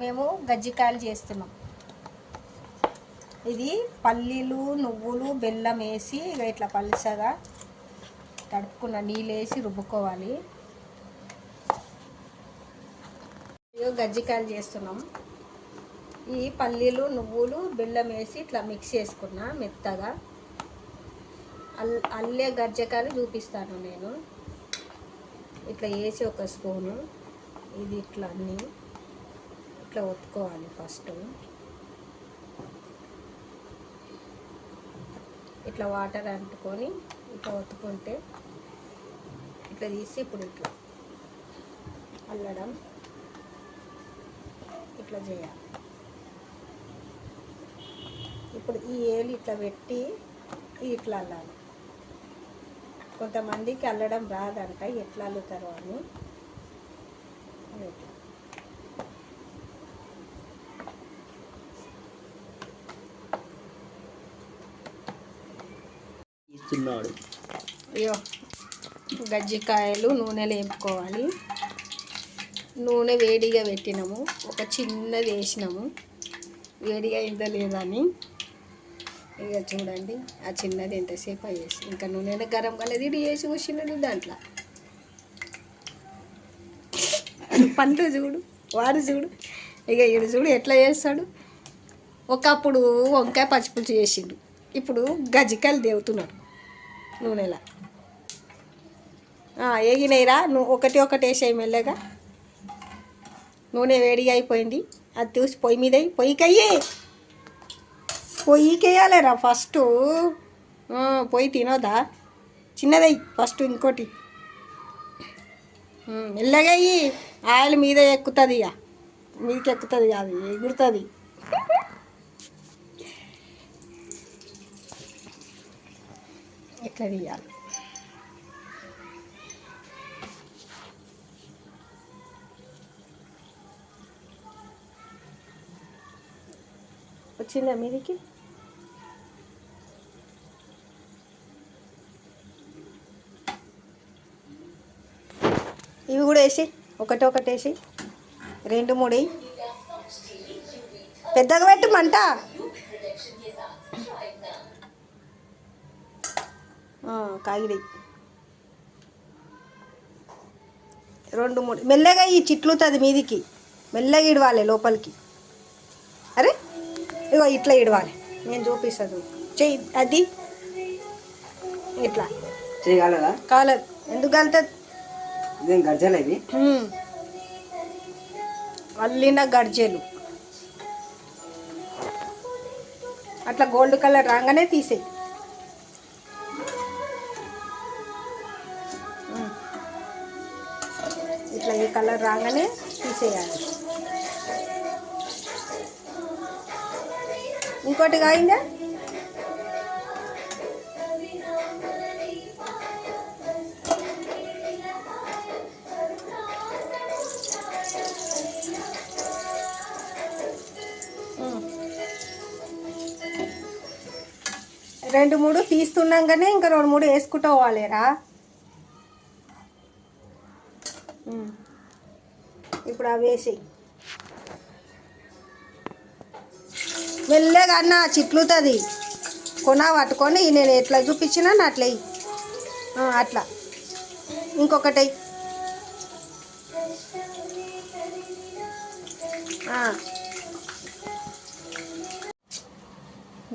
మేము గజ్జికాయలు చేస్తున్నాం. ఇది పల్లీలు నువ్వులు బెల్లం వేసి ఇక ఇట్లా పలుసగా తడుపుకున్న నీళ్ళు వేసి రుబ్బుకోవాలి. గజ్జికాయలు చేస్తున్నాం. ఈ పల్లీలు నువ్వులు బెల్లం వేసి ఇట్లా మిక్స్ చేసుకున్నా మెత్తగా. అల్ అల్లే గజ్జకాయలు చూపిస్తాను నేను. ఇట్లా వేసి ఒక స్పూను. ఇది ఇట్లా అన్నీ. ఇట్లా ఒత్తుకోవాలి ఫస్ట్. ఇట్లా వాటర్ అంటుకొని ఇట్లా ఒత్తుకుంటే ఇట్లా తీసి ఇప్పుడు ఇట్లా అల్లడం ఇట్లా చేయాలి. ఇప్పుడు ఈ ఏలు ఇట్లా పెట్టి ఇట్లా అల్లాలి. కొంతమందికి అల్లడం రాదంట ఎట్లా అల్లుతారు అని. ఇస్తున్నాడు అయ్యో గజ్జికాయలు నూనెలో వేపుకోవాలి నూనె వేడిగా పెట్టినాము. ఒక చిన్నది వేసినాము. వేడిగా ఇంత లేదని. ఇక చూడండి ఆ చిన్నది ఎంతసేపు వేసి ఇంకా నూనె గరం కాలేదు ఇది వేసి వచ్చినాడు దాంట్లో. పండు చూడు వాడు చూడు. ఇక ఈడు చూడు ఎట్లా చేస్తాడు? ఒకప్పుడు వంకాయ పచ్చిపులుసు చేసిండు. ఇప్పుడు గజ్జికాయలు దేవుతున్నాడు నూనెలా? వేగినాయిరా నువ్వు ఒకటి ఒకటి వేసేయి మెల్లగా. నూనె వేడిగా అయిపోయింది. అది చూసి పొయ్యి మీద వేయి. పొయ్యికయ్యి. పొయ్యికి ఫస్ట్. పొయ్యి తినోదా చిన్నదయ్యి ఫస్ట్ ఇంకోటి. మెల్లగయ్యి ఆయిల్ మీద ఎక్కుతుంది ఇక మీదకి ఎక్కుతుంది కాదు ఎగురుతుంది. ఎట్లా తీయాలి? వచ్చిందా మీదికి? ఇవి కూడా వేసి ఒకటి ఒకటి వేసి రెండు మూడు పెద్దగా పెట్టు మంట కాగిడి రెండు మూడు మెల్లగా ఈ చిట్లుతుంది మీదికి. మెల్లగా ఇడవాలి లోపలికి. అరే ఇగో ఇట్లా ఇడవాలి. నేను చూపిస్తాను. చెయ్యి అది. ఇట్లా. చేయగలరా కాలేదు? ఎందుకు కలుతుంది? గర్జల ఇది అల్లిన గర్జెలు. అట్లా గోల్డ్ కలర్ రాగానే తీసేయి. ఇట్లా ఈ కలర్ రాగానే తీసేయాలి. ఇంకోటి కాయిందా? రెండు మూడు తీస్తున్నాగానే ఇంకా రెండు మూడు వేసుకుంటూ పోవాలేరా? ఇప్పుడు అవి వేసి. మెల్లగా అన్న చిట్లుతుంది. కొన పట్టుకొని నేను ఎట్లా చూపించినా నా అట్లా అట్లా. ఇంకొకటి.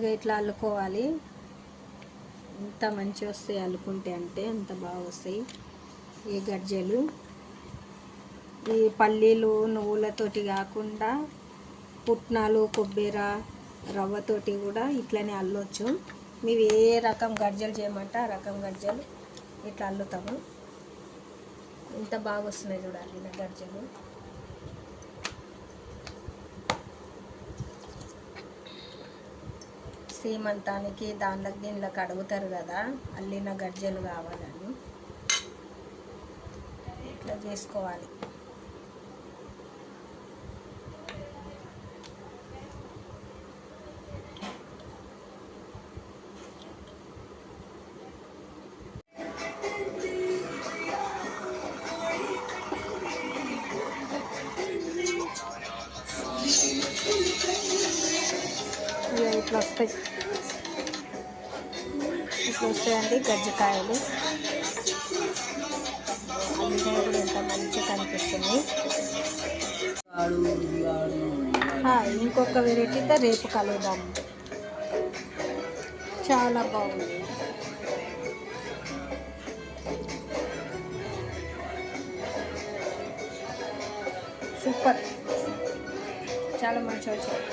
వెయ్యి. ఇట్లా అల్లుకోవాలి. ఎంత మంచి వస్తాయి అల్లుకుంటే అంటే అంత బాగా వస్తాయి. ఈ గజ్జలు. ఈ పల్లీలు నువ్వులతోటి కాకుండా పుట్నాలు కొబ్బెర రవ్వతోటి కూడా ఇట్లనే అల్లొచ్చు. మేము ఏ రకం గజ్జలు చేయమంటే ఆ రకం గజ్జలు ఇట్లా అల్లుతాము. ఇంత బాగా వస్తున్నాయి చూడాలి నా గజ్జలు సీమంతానికి దానిలోకి దీనిలోకి అడుగుతారు కదా అల్లిన గజ్జలు కావాలని. ఇట్లా చేసుకోవాలి. ఇట్లా వస్తాయి. ఇట్లా వస్తాయండి గజ్జికాయలు. అవి కూడా ఎంత మంచిగా కనిపిస్తుంది. ఇంకొక వెరైటీతో రేపు కలుద్దాం. చాలా బాగుంది. సూపర్. చాలా మంచిగా వచ్చాయి